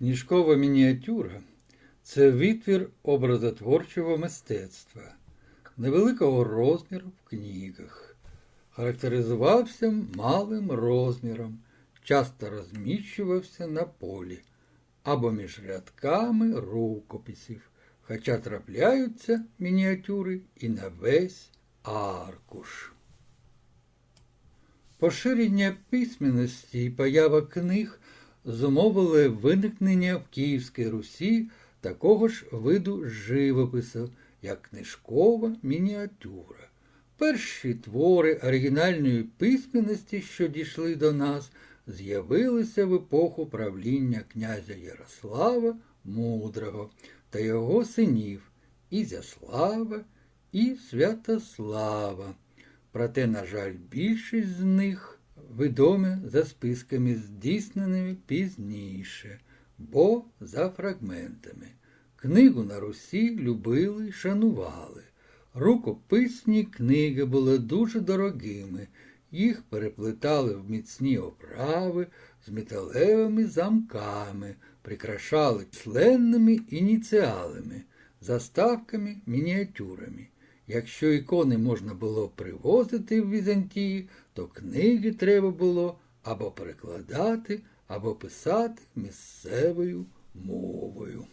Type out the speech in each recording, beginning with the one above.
Книжкова мініатюра це витвір образотворчого мистецтва, невеликого розміру в книгах. Характеризувався малим розміром, часто розміщувався на полі або між рядками рукописів, хоча трапляються мініатюри і на весь аркуш. Поширення письменності і поява книг зумовили виникнення в Київській Русі такого ж виду живопису, як книжкова мініатюра. Перші твори оригінальної письменності, що дійшли до нас, з'явилися в епоху правління князя Ярослава Мудрого та його синів Ізяслава і Святослава. Проте, на жаль, більшість з них відомі за списками, здійсненими пізніше, бо за фрагментами. Книгу на Русі любили шанували. Рукописні книги були дуже дорогими, їх переплетали в міцні оправи з металевими замками, прикрашали численними ініціалами, заставками, мініатюрами. Якщо ікони можна було привозити в Візантії, то книги треба було або перекладати, або писати місцевою мовою.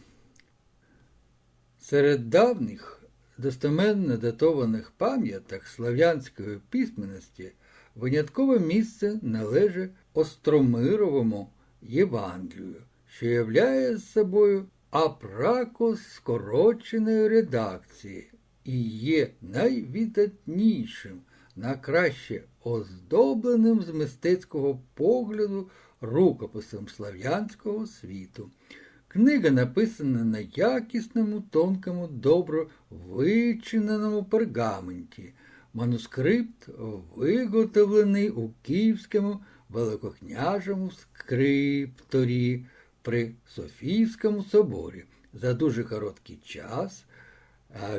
Серед давніх достеменно датованих пам'яток слав'янської письменності виняткове місце належить Остромировому Євангелію, що являє собою апракос скороченої редакції і є найвідатнішим, накраще оздобленим з мистецького погляду рукописом слав'янського світу. Книга написана на якісному, тонкому, добро вичиненому пергаменті. Манускрипт виготовлений у Київському великокняжому скрипторі при Софійському соборі за дуже короткий час,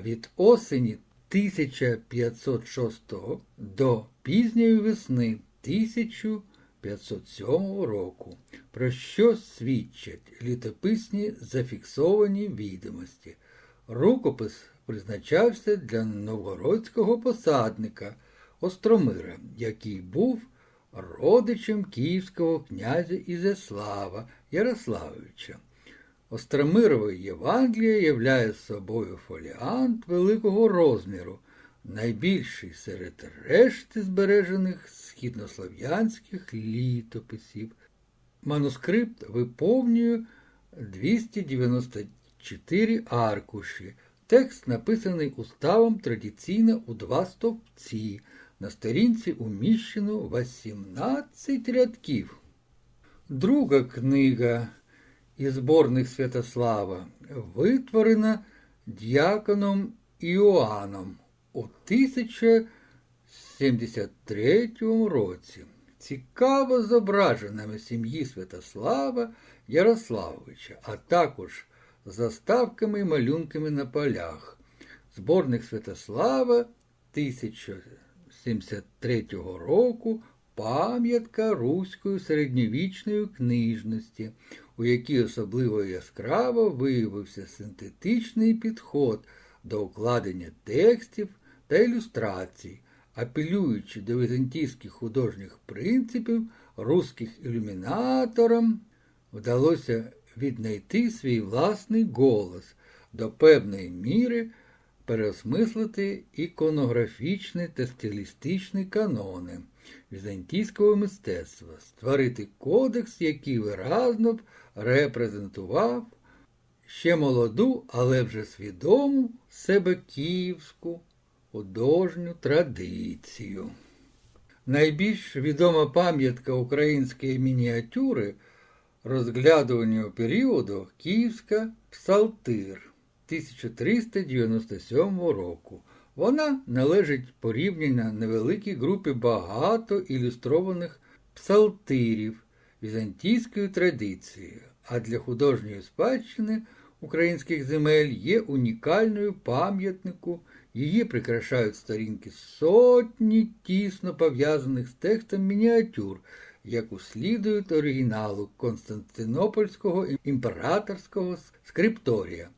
від осені 1506 до пізньої весни 1507 року, про що свідчать літописні зафіксовані відомості. Рукопис призначався для новгородського посадника Остромира, який був родичем київського князя Ізяслава Ярославовича. Остромирове Євангеліє являє собою фоліант великого розміру, найбільший серед решти збережених східнослов'янських літописів. Манускрипт виповнює 294 аркуші. Текст написаний уставом традиційно у два стовпці. На сторінці уміщено 18 рядків. Друга книга із зборних Святослава витворена діаконом Іоанном у 1073 році. Цікаво зображеними сім'ї Святослава Ярославовича, а також заставками і малюнками на полях. Зборник Святослава 1073 року пам'ятка руської середньовічної книжності, у якій особливо яскраво виявився синтетичний підход до укладення текстів та ілюстрацій, апелюючи до візантійських художніх принципів, руських ілюмінаторам вдалося віднайти свій власний голос до певної міри переосмислити іконографічні та стилістичні канони візантійського мистецтва, створити кодекс, який виразно б репрезентував ще молоду, але вже свідому себе київську художню традицію. Найбільш відома пам'ятка української мініатюри розглядуванню періоду Київська Псалтир 1397 року. Вона належить порівняно невеликій групі багато ілюстрованих псалтирів візантійської традиції, а для художньої спадщини українських земель є унікальною пам'ятнику, її прикрашають сторінки сотні тісно пов'язаних з текстом мініатюр, яку слідують оригіналу Константинопольського імператорського скрипторія.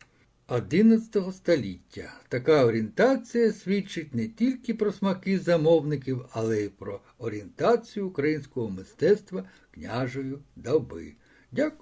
XI століття. Така орієнтація свідчить не тільки про смаки замовників, але й про орієнтацію українського мистецтва княжої доби. Дякую.